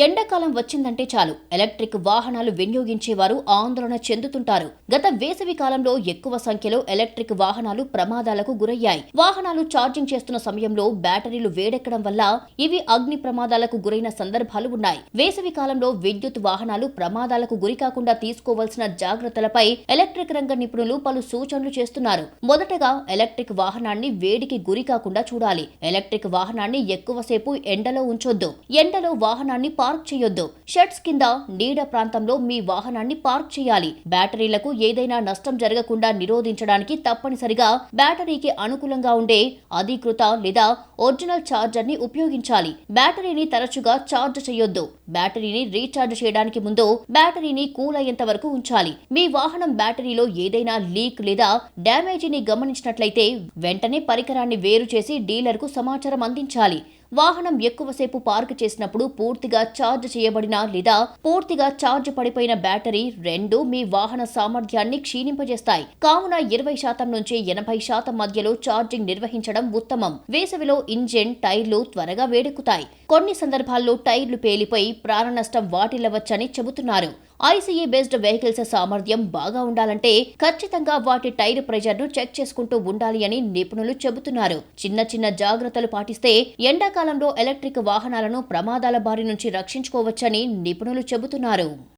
ఎండాకాలం వచ్చిందంటే చాలు. ఎలక్ట్రిక్ వాహనాలు వినియోగించేవారు ఆందోళన చెందుతుంటారు. గత వేసవి కాలంలో ఎక్కువ సంఖ్యలో ఎలక్ట్రిక్ వాహనాలు ప్రమాదాలకు గురయ్యాయి. వాహనాలు ఛార్జింగ్ చేస్తున్న సమయంలో బ్యాటరీలు వేడెక్కడం వల్ల ఇవి అగ్ని ప్రమాదాలకు గురైన సందర్భాలు ఉన్నాయి. వేసవి కాలంలో విద్యుత్ వాహనాలు ప్రమాదాలకు గురికాకుండా తీసుకోవాల్సిన జాగ్రత్తలపై ఎలక్ట్రిక్ రంగ నిపుణులు పలు సూచనలు చేస్తున్నారు. మొదటగా ఎలక్ట్రిక్ వాహనాన్ని వేడికి గురి కాకుండా చూడాలి. ఎలక్ట్రిక్ వాహనాన్ని ఎక్కువసేపు ఎండలో ఉంచొద్దు. ఎండలో వాహనాన్ని పార్క్ చేయొద్దు. షెడ్స్ కింద నీడ ప్రాంతంలో మీ వాహనాన్ని పార్క్ చేయాలి. బ్యాటరీలకు ఏదైనా నష్టం జరగకుండా నిరోధించడానికి తప్పనిసరిగా బ్యాటరీకి అనుకూలంగా ఉండే అధీకృత లేదా ఒరిజినల్ ఛార్జర్ని ఉపయోగించాలి. బ్యాటరీని తరచుగా ఛార్జ్ చేయొద్దు. బ్యాటరీని రీఛార్జ్ చేయడానికి ముందు బ్యాటరీని కూల్ అయ్యేంత వరకు ఉంచాలి. మీ వాహనం బ్యాటరీలో ఏదైనా లీక్ లేదా డ్యామేజీని గమనించినట్లయితే వెంటనే పరికరాన్ని వేరు చేసి డీలర్కు సమాచారం అందించాలి. వాహనం ఎక్కువసేపు పార్క్ చేసినప్పుడు పూర్తిగా ఛార్జ్ చేయబడిన లేదా పూర్తిగా ఛార్జ్ పడిపోయిన బ్యాటరీ రెండు మీ వాహన సామర్థ్యాన్ని క్షీణింపజేస్తాయి. కావున ఇరవై శాతం నుంచి ఎనభై శాతం మధ్యలో ఛార్జింగ్ నిర్వహించడం ఉత్తమం. వేసవిలో ఇంజిన్ టైర్లు త్వరగా వేడెక్కుతాయి. కొన్ని సందర్భాల్లో టైర్లు పేలిపోయి ప్రాణ నష్టం వాటిల్లవచ్చని చెబుతున్నారు. ఐసీఈ బేస్డ్ వెహికల్స్ సామర్థ్యం బాగా ఉండాలంటే ఖచ్చితంగా వాటి టైర్ ప్రెషర్ను చెక్ చేసుకుంటూ ఉండాలి అని నిపుణులు చెబుతున్నారు. చిన్న చిన్న జాగ్రత్తలు పాటిస్తే ఎండాకాలంలో ఎలక్ట్రిక్ వాహనాలను ప్రమాదాల బారి నుంచి రక్షించుకోవచ్చని నిపుణులు చెబుతున్నారు.